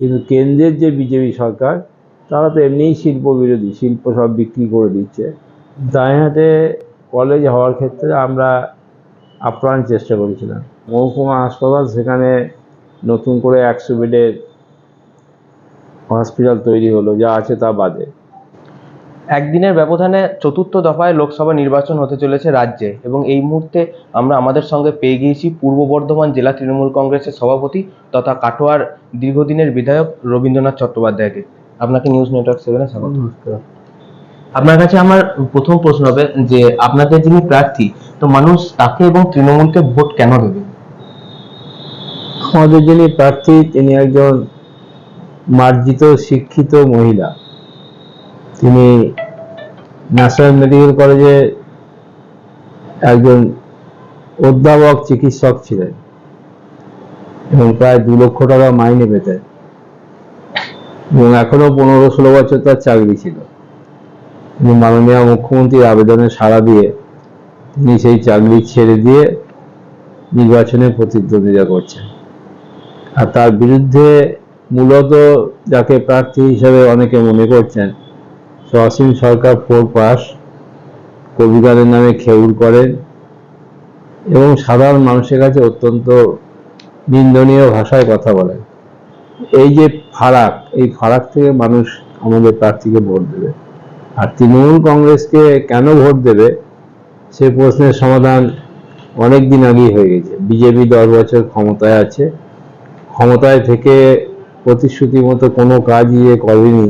কিন্তু কেন্দ্রের যে বিজেপি সরকার, তারা তো এমনিই শিল্প বিরোধী শিল্প সব বিক্রি করে দিচ্ছে। দাঁড়িয়াহাটে কলেজ হওয়ার ক্ষেত্রে আমরা আপ্রাণ চেষ্টা করেছিলাম। মহকুমা হাসপাতাল, সেখানে নতুন করে একশো বেডের হসপিটাল তৈরি হলো, যা আছে তা বাদে। একদিনের ব্যবধানে চতুর্থ দফায় লোকসভা নির্বাচন হতে চলেছে রাজ্যে এবং এই মুহূর্তে আমরা আমাদের সঙ্গে পেয়ে গিয়েছি পূর্ব বর্ধমান জেলা তৃণমূল কংগ্রেসের সভাপতি তথা কাটোয়ার দীর্ঘদিনের বিধায়ক রবীন্দ্রনাথ চট্টোপাধ্যায়কে। আপনাকে নিউজ নেটওয়ার্ক সেভেনে স্বাগত। আপনার কাছে আমার প্রথম প্রশ্ন হবে যে আপনাদের যিনি প্রার্থী তো মানুষ তাকে এবং তৃণমূলকে ভোট কেন দেবে? আমাদের যিনি প্রার্থী তিনি একজন মার্জিত শিক্ষিত মহিলা। তিনি ন্যাশনাল মেডিকেল কলেজে একজন অধ্যাপক, চিকিৎসক ছিলেন এবং প্রায় দু লক্ষ টাকা মাইনে পেতেন এবং এখনও পনেরো ষোলো বছর তার চাকরি ছিল। তিনি মাননীয় মুখ্যমন্ত্রীর আবেদনে সাড়া দিয়ে তিনি সেই চাকরি ছেড়ে দিয়ে নির্বাচনে প্রতিদ্বন্দ্বিতা করছেন। আর তার বিরুদ্ধে মূলত যাকে প্রার্থী হিসেবে অনেকে মনে করছেন সে অসীম সরকার ফোর পাস, কবিগানের নামে খেউর করেন এবং সাধারণ মানুষের কাছে অত্যন্ত নিন্দনীয় ভাষায় কথা বলেন। এই যে ফারাক, এই ফারাক থেকে মানুষ আমাদের প্রার্থীকে ভোট দেবে। আর তৃণমূল কংগ্রেসকে কেন ভোট দেবে, সে প্রশ্নের সমাধান অনেক দিন আগেই হয়ে গেছে। বিজেপি দশ বছর ক্ষমতায় আছে। ক্ষমতায় থেকে প্রতিশ্রুতি মতো কোনো কাজই যে করেনি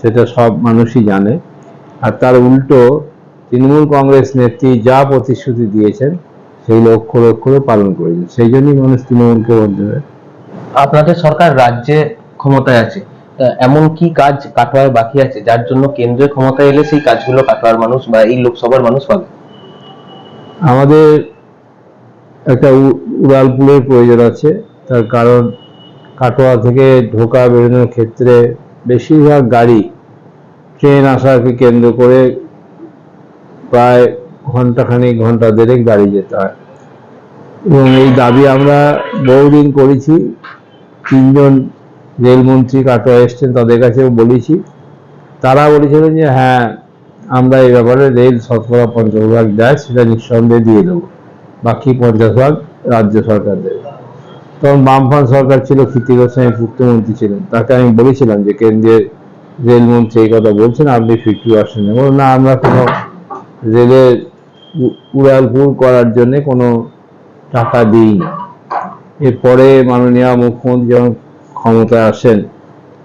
সেটা সব মানুষই জানে। আর তার উল্টো তৃণমূল কংগ্রেস নেত্রী যা প্রতিশ্রুতি দিয়েছেন সেই লক্ষ্য লক্ষ্য পালন করেছেন। সেই জন্যই মানুষ তৃণমূলকে ভোট দেবে আপনাদের সরকার রাজ্যে ক্ষমতায় আছে। এমন কি কাজ কাটোয়ায় বাকি আছে? যার জন্য কেন্দ্রে ক্ষমতায় এলে সেই কাজগুলো কাটোয়ার মানুষ বা এই লোকসভার মানুষ পাবে? আমাদের একটা উড়ালপুলের প্রয়োজন আছে। তার কারণ কাটোয়া থেকে ঢোকা বেরোনোর ক্ষেত্রে বেশিরভাগ গাড়ি ট্রেন আসাকে কেন্দ্র করে প্রায় ঘন্টাখানেক ঘণ্টা দেড়েক গাড়ি যেতে হয়। এবং এই দাবি আমরা বহুদিন করেছি। তিনজন রেলমন্ত্রী কাটোয়া এসছেন তাদের কাছেও বলেছি। তারা বলেছিলেন যে হ্যাঁ আমরা এই ব্যাপারে রেল শতকরা পঞ্চাশ ভাগ দেয়, সেটা নিঃসন্দেহে দিয়ে দেবো। বাকি পঞ্চাশ ভাগ রাজ্য সরকার দেবে। তখন বামফ্রন্ট সরকার ছিল কীর্তি গোস্বামী পূর্তমন্ত্রী ছিলেন। তাকে আমি বলেছিলাম যে কেন্দ্রের রেলমন্ত্রী এই কথা বলছেন, আপনি ফিফটি পার্সেন্ট বলুন না, আমরা কোনো রেলের উড়ালপুর করার জন্য কোনো টাকা দিই না এরপরে মাননীয় মুখ্যমন্ত্রী যখন ক্ষমতায় আসেন,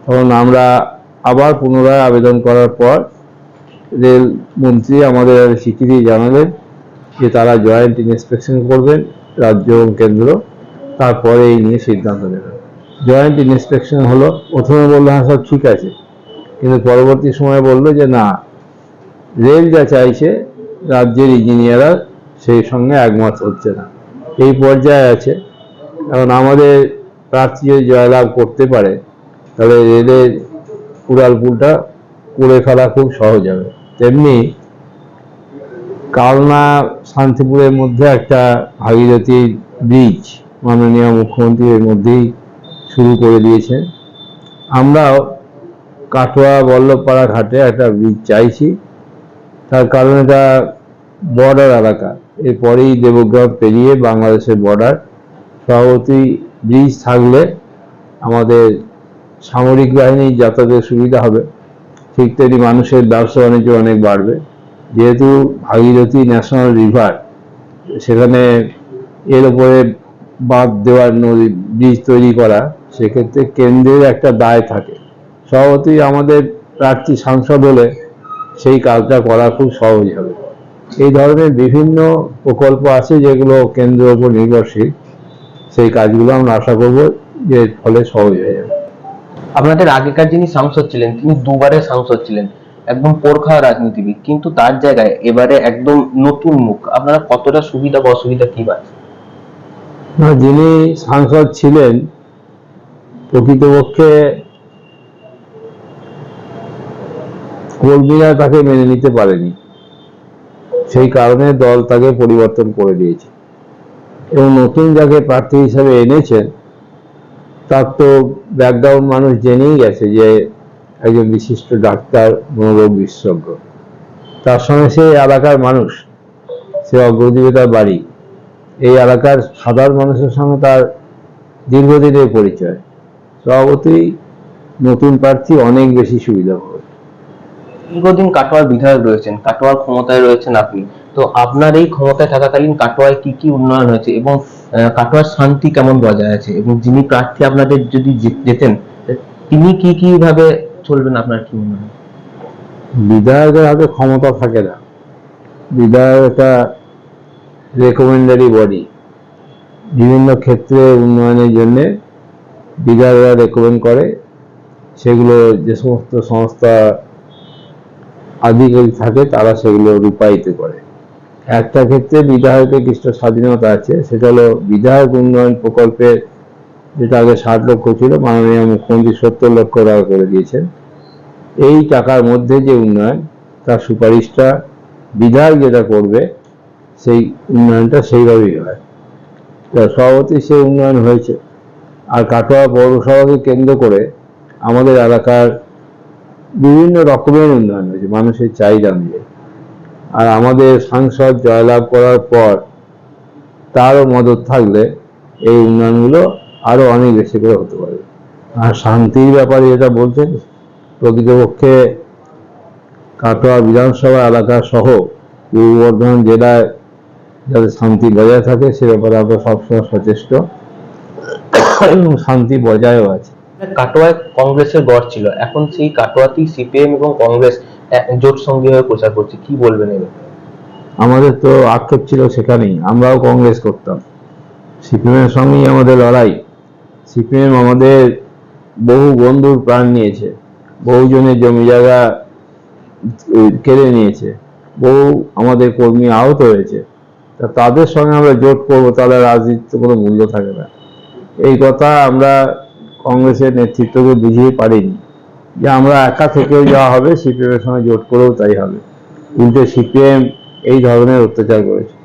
তখন আমরা আবার পুনরায় আবেদন করার পর রেল মন্ত্রী আমাদের স্বীকৃতি জানালেন যে, তারা জয়েন্ট ইন্সপেকশন করবেন, রাজ্য এবং কেন্দ্র। তারপরে এই নিয়ে সিদ্ধান্ত নেবেন জয়েন্ট ইন্সপেকশন হলো, প্রথমে বলল হ্যাঁ সব ঠিক আছে। কিন্তু পরবর্তী সময়ে বলল যে, না রেল যা চাইছে, রাজ্যের ইঞ্জিনিয়াররা সেই সঙ্গে একমত হচ্ছে না। এই পর্যায়ে আছে। কারণ আমাদের প্রার্থী যদি জয়লাভ করতে পারে, তাহলে রেলের উড়ালপুলটা করে ফেলা খুব সহজ হবে। তেমনি কালনা শান্তিপুরের মধ্যে একটা ভাগীরথী ব্রিজ মাননীয় মুখ্যমন্ত্রী এর মধ্যেই শুরু করে দিয়েছেন। আমরাও কাটোয়া বল্লভপাড়া ঘাটে একটা ব্রিজ চাইছি। তার কারণ এটা বর্ডার এলাকা। এরপরেই দেবগ্রাম পেরিয়ে বাংলাদেশের বর্ডার সভাপতি ব্রিজ থাকলে আমাদের সামরিক বাহিনীর যাতায়াতের সুবিধা হবে। ঠিক তেমনি মানুষের ব্যবসা বাণিজ্য অনেক বাড়বে। যেহেতু ভাগীরথী ন্যাশনাল রিভার সেখানে এর উপরে বাঁধ দেওয়ার নদী ব্রিজ তৈরি করা, সেক্ষেত্রে কেন্দ্রের একটা দায় থাকে। সভাপতি আমাদের প্রার্থী সাংসদ হলে সেই কাজটা করা খুব সহজ হবে। এই ধরনের বিভিন্ন প্রকল্প আছে যেগুলো কেন্দ্রের উপর নির্ভরশীল। সেই কাজগুলো আমরা আশা করব যে ফলে সহজ হয়ে যাবে। আপনাদের আগেকার যিনি সাংসদ ছিলেন, তিনি দুবারের সাংসদ ছিলেন, একদম পোরখা রাজনীতিবিদ, কিন্তু তার জায়গায় এবারে একদম নতুন মুখ। আপনারা কতটা সুবিধা বা অসুবিধা কি পাচ্ছেন? না, যিনি সাংসদ ছিলেন প্রকৃতপক্ষে কর্মীরা তাকে মেনে নিতে পারেনি। সেই কারণে দল তাকে পরিবর্তন করে দিয়েছে। এবং নতুন যাকে প্রার্থী হিসাবে এনেছেন তার তো ব্যাকগ্রাউন্ড মানুষ জেনেই গেছে যে একজন বিশিষ্ট ডাক্তার মনোরোগ বিশেষজ্ঞ। তার সঙ্গে সেই এলাকার মানুষ সে অগ্রদীপে বাড়ি। এই এলাকার সাধারণ মানুষের সঙ্গে তার দীর্ঘদিনের পরিচয়। স্বভাবতই নতুন প্রার্থী অনেক বেশি সুবিধা পাবে। দীর্ঘদিন কাটোয়ার বিধায়ক রয়েছেন কাটোয়ার ক্ষমতায় রয়েছেন আপনি। তো আপনার এই ক্ষমতায় থাকাকালীন কাটোয়ায় কি কি উন্নয়ন হয়েছে এবং কাটোয়ার শান্তি কেমন বজায় আছে এবং যিনি প্রার্থী আপনাদের যদি যেতেন তিনি কি কি ভাবে চলবেন আপনার কি মনে হয়? বিধায়কের হাতে ক্ষমতা থাকে না। বিধায়ক একটা রেকমেন্ডারি বডি বিভিন্ন ক্ষেত্রে উন্নয়নের জন্য বিধায়করা রেকমেন্ড করে। সেগুলো যে সমস্ত সংস্থা আধিকারিক থাকে, তারা সেগুলো রূপায়িত করে। একটা ক্ষেত্রে বিধায়কের কিছু স্বাধীনতা আছে, সেটা হলো বিধায়ক উন্নয়ন প্রকল্পের যেটা আগে ষাট লক্ষ ছিল, মাননীয় মুখ্যমন্ত্রী সত্তর লক্ষ টাকা করে দিয়েছেন। এই টাকার মধ্যে যে উন্নয়ন, তার সুপারিশটা বিধায়ক যেটা করবে সেই উন্নয়নটা সেইভাবেই হয়। তা সভাপতি সেই উন্নয়ন হয়েছে। আর কাটোয়া পৌরসভাকে কেন্দ্র করে আমাদের এলাকার বিভিন্ন রকমের উন্নয়ন হয়েছে, মানুষের চাহিদা অনুযায়ী আর আমাদের সাংসদ জয়লাভ করার পর তারও মদত থাকলে এই উন্নয়নগুলো আরও অনেক বেশি করে হতে পারে। আর শান্তির ব্যাপারে যেটা বলছেন, প্রকৃতপক্ষে কাটোয়া বিধানসভা এলাকা সহ পূর্ব বর্ধমান জেলায় যাতে শান্তি বজায় থাকে সে ব্যাপারে আমরা সবসময় সচেষ্ট। এবং শান্তি বজায়ও আছে। কাটোয়ায় কংগ্রেসের গড় ছিল। এখন সেই কাটোয়াতেই সিপিএম এবং কংগ্রেস জোট সঙ্গী হয়ে প্রচার করছে। কি বলবেন এবার আমাদের তো আক্ষেপ ছিল সেখানেই। আমরাও কংগ্রেস করতাম। সিপিএমের সঙ্গেই আমাদের লড়াই। সিপিএম আমাদের বহু বন্ধুর প্রাণ নিয়েছে। বহুজনের জমি জায়গা কেড়ে নিয়েছে। বহু আমাদের কর্মী আহত হয়েছে। তা তাদের সঙ্গে আমরা জোট করব তাহলে রাজনীতিতে কোনো মূল্য থাকে না। এই কথা আমরা কংগ্রেসের নেতৃত্বকে বুঝিয়ে পারিনি। যে আমরা একা থেকেও যাওয়া হবে, সিপিএমের সঙ্গে জোট করেও তাই হবে। উল্টে সিপিএম এই ধরনের অত্যাচার করেছে।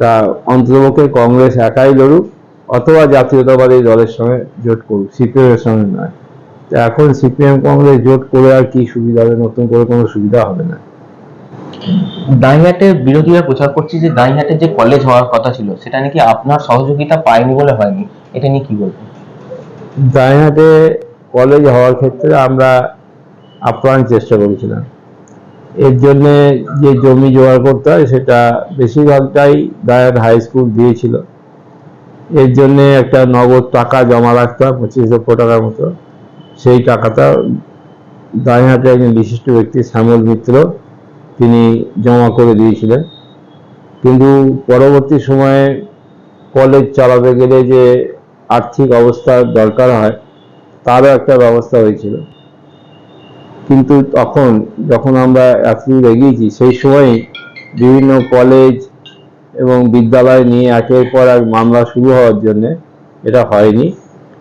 তা অন্ততপক্ষে কংগ্রেস একাই লড়ুক, অথবা জাতীয়তাবাদী দলের সঙ্গে জোট করুক, সিপিএমের সঙ্গে নয়। তা এখন সিপিএম কংগ্রেস জোট করে আর কি সুবিধা হবে? নতুন করে কোনো সুবিধা হবে না। দাইহাটে বিরোধীরা প্রচার করছে যে দাইহাটে যে কলেজ হওয়ার কথা ছিল, সেটা নাকি আপনার সহযোগিতা পায়নি বলে হয়নি? এটা নিয়ে কি বলবেন? দাঁড়িয়ে কলেজ হওয়ার ক্ষেত্রে আমরা আপ্রাণ চেষ্টা করেছিলাম। এর জন্যে যে জমি জোগাড় করতে হয়, সেটা বেশিরভাগটাই দায়ার হাই স্কুল দিয়েছিল। এর জন্য একটা নগদ টাকা জমা রাখতে হয়, পঁচিশ লক্ষ টাকার মতো। সেই টাকাটা দাঁড়িয়ে একজন বিশিষ্ট ব্যক্তি শ্যামল মিত্র তিনি জমা করে দিয়েছিলেন। কিন্তু পরবর্তী সময়ে কলেজ চালাতে গেলে যে আর্থিক অবস্থার দরকার হয়, তারও একটা ব্যবস্থা হয়েছিল। কিন্তু তখন যখন আমরা এতদূর এগিয়েছি, সেই সময় বিভিন্ন কলেজ এবং বিদ্যালয় নিয়ে একের পর এক মামলা শুরু হওয়ার জন্যে এটা হয়নি।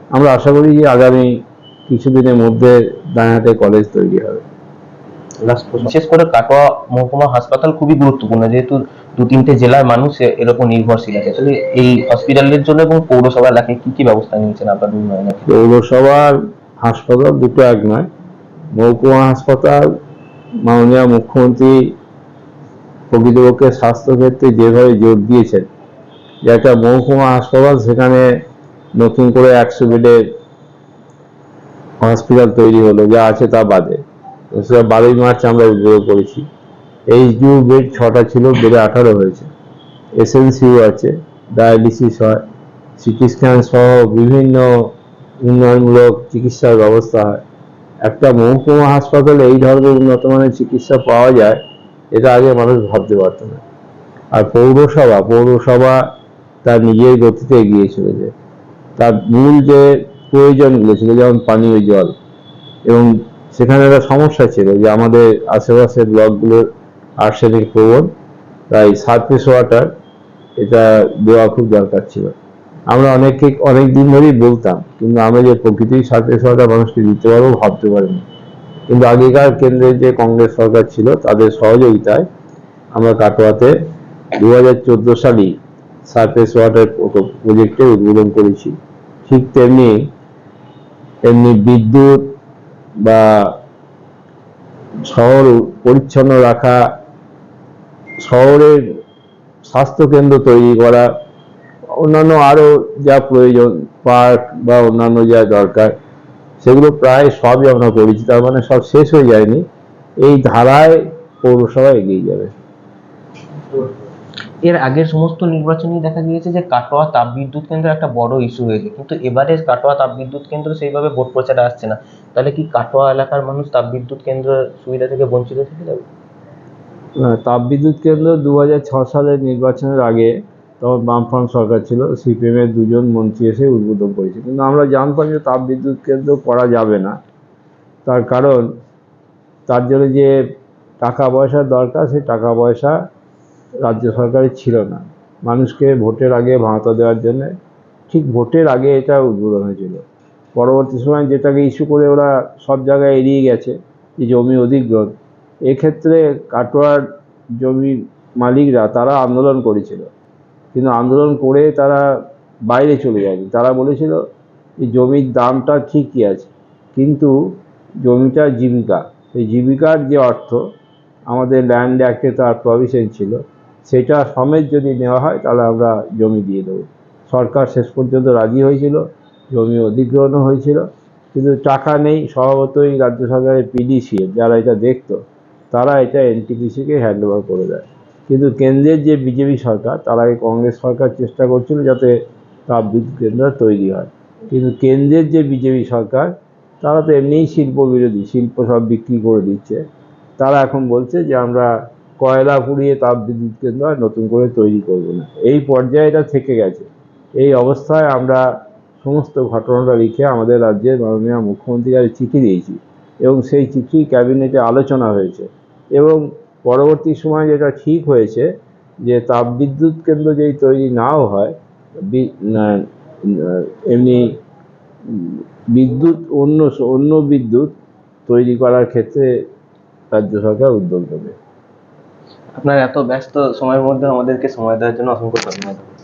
আমরা আশা করি যে আগামী কিছুদিনের মধ্যে দাঁড়াতে কলেজ তৈরি হবে। বিশেষ করে কাটোয়া মহকুমা হাসপাতাল খুবই গুরুত্বপূর্ণ, যেহেতু দু তিনটে জেলার মানুষ এ- এর উপর নির্ভরশীল আছে। তাহলে এই হসপিটালের জন্য এবং পৌরসভা এলাকায় কি কি ব্যবস্থা নিয়েছেন আপনাদের উন্নয়নে পৌরসভার হাসপাতাল দুটো এক নয়। মহকুমা হাসপাতাল, মাননীয় মুখ্যমন্ত্রী প্রকৃতপক্ষে স্বাস্থ্যক্ষেত্রে যেভাবে জোর দিয়েছেন, যে একটা মহকুমা হাসপাতাল সেখানে নতুন করে একশো বেডের হসপিটাল তৈরি হলো, যা আছে তা বাদে। সেটা বারোই মার্চ আমরা উদ্বোধন করেছি। এইচ ডিউ বেড ছটা ছিল বেডে আঠারো হয়েছে। এসএনসিও আছে ডায়ালিসিস হয় সিটি স্ক্যান সহ বিভিন্ন উন্নয়নমূলক চিকিৎসার ব্যবস্থা হয়। একটা মহকুমা হাসপাতালে এই ধরনের উন্নত মানের চিকিৎসা পাওয়া যায়, এটা আগে মানুষ ভাবতে পারত না। আর পৌরসভা পৌরসভা তার নিজের গতিতে এগিয়ে চলেছে। তার মূল যে প্রয়োজনগুলো ছিল, যেমন পানীয় জল এবং সেখানে একটা সমস্যা ছিল যে আমাদের আশেপাশের ব্লকগুলোর আর্সেনিক প্রবণ তাই সারফেস ওয়াটার এটা দেওয়া খুব দরকার ছিল। আমরা অনেককে অনেক দিন ধরেই বলতাম, কিন্তু আমরা যে প্রকৃতির সারফেস ওয়াটার মানুষকে দিতে পারব ভাবতে পারিনি। কিন্তু আগেকার কেন্দ্রের যে কংগ্রেস সরকার ছিল, তাদের সহযোগিতায় আমরা কাটোয়াতে দু হাজার চোদ্দ সালেই সারফেস ওয়াটার প্রজেক্টের উদ্বোধন করেছি। ঠিক তেমনি এমনি বিদ্যুৎ বা শহর পরিচ্ছন্ন রাখা, শহরের স্বাস্থ্যকেন্দ্র তৈরি করা, অন্যান্য আরও যা প্রয়োজন, পার্ক বা অন্যান্য যা দরকার, সেগুলো প্রায় সবই আমরা করেছি, তার মানে সব শেষ হয়ে যায়নি। এই ধারায় পৌরসভা এগিয়ে যাবে। এর আগের সমস্ত নির্বাচনেই দেখা গিয়েছে যে কাটোয়া তাপবিদ্যুৎ কেন্দ্র একটা বড় ইস্যু হয়েছে, কিন্তু এবারে কাটোয়া তাপবিদ্যুৎ কেন্দ্র সেইভাবে ভোট প্রচারে আসছে না। তাহলে কি কাটোয়া এলাকার মানুষ তাপবিদ্যুৎ কেন্দ্রের সুবিধা থেকে বঞ্চিত থেকে যাবে? তাপবিদ্যুৎ কেন্দ্র দু সালের নির্বাচনের আগে তখন বামফ্রন্ট সরকার ছিল, সিপিএম এর দুজন মন্ত্রী এসে উদ্বোধন করেছে। কিন্তু আমরা জানতাম যে তাপবিদ্যুৎ কেন্দ্র করা যাবে না। তার কারণ, তার জন্য যে টাকা পয়সার দরকার, সেই টাকা পয়সা রাজ্য সরকারের ছিল না। মানুষকে ভোটের আগে ভাঁতা দেওয়ার জন্য, ঠিক ভোটের আগে এটা উদ্বোধন হয়েছিল। পরবর্তী সময় যেটাকে ইস্যু করে ওরা সব জায়গায় এড়িয়ে গেছে যে জমি অধিগ্রহণ। এক্ষেত্রে কাটোয়ার জমির মালিকরা, তারা আন্দোলন করেছিল। কিন্তু আন্দোলন করে তারা বাইরে চলে যায়নি। তারা বলেছিল যে জমির দামটা ঠিকই আছে, কিন্তু জমিটা জীবিকা। সেই জীবিকার যে অর্থ, আমাদের ল্যান্ড অ্যাক্টে তার প্রভিশন ছিল, সেটা সমেত যদি নেওয়া হয়, তাহলে আমরা জমি দিয়ে দেবো। সরকার শেষ পর্যন্ত রাজি হয়েছিল। জমি অধিগ্রহণও হয়েছিল, কিন্তু টাকা নেই, স্বভাবতই রাজ্য সরকারের পিডিসিএ যারা এটা দেখতো, তারা এটা এনটিপিসিকে হ্যান্ড ওভার করে দেয়। কিন্তু কেন্দ্রের যে বিজেপি সরকার, তার আগে কংগ্রেস সরকার চেষ্টা করছিল যাতে তাপবিদ্যুৎ কেন্দ্র তৈরি হয়। কিন্তু কেন্দ্রের যে বিজেপি সরকার, তারা তো এমনিই শিল্প বিরোধী, শিল্প সব বিক্রি করে দিচ্ছে। তারা এখন বলছে যে আমরা কয়লা পুড়িয়ে তাপবিদ্যুৎ কেন্দ্র নতুন করে তৈরি করব না। এই পর্যায়ে এটা থেকে গেছে। এই অবস্থায় আমরা সমস্ত ঘটনাটা লিখে আমাদের রাজ্যের মাননীয় মুখ্যমন্ত্রীর কাছে চিঠি দিয়েছি এবং সেই চিঠি ক্যাবিনেটে আলোচনা হয়েছে এবং পরবর্তী সময় যেটা ঠিক হয়েছে যে তাপবিদ্যুৎ কেন্দ্র যেই তৈরি নাও হয় এমনি বিদ্যুৎ, অন্য অন্য বিদ্যুৎ তৈরি করার ক্ষেত্রে রাজ্য সরকার উদ্যোগ নেবে। আপনার এত ব্যস্ত সময়ের মধ্যে আমাদেরকে সময় দেওয়ার জন্য অসংখ্য ধন্যবাদ।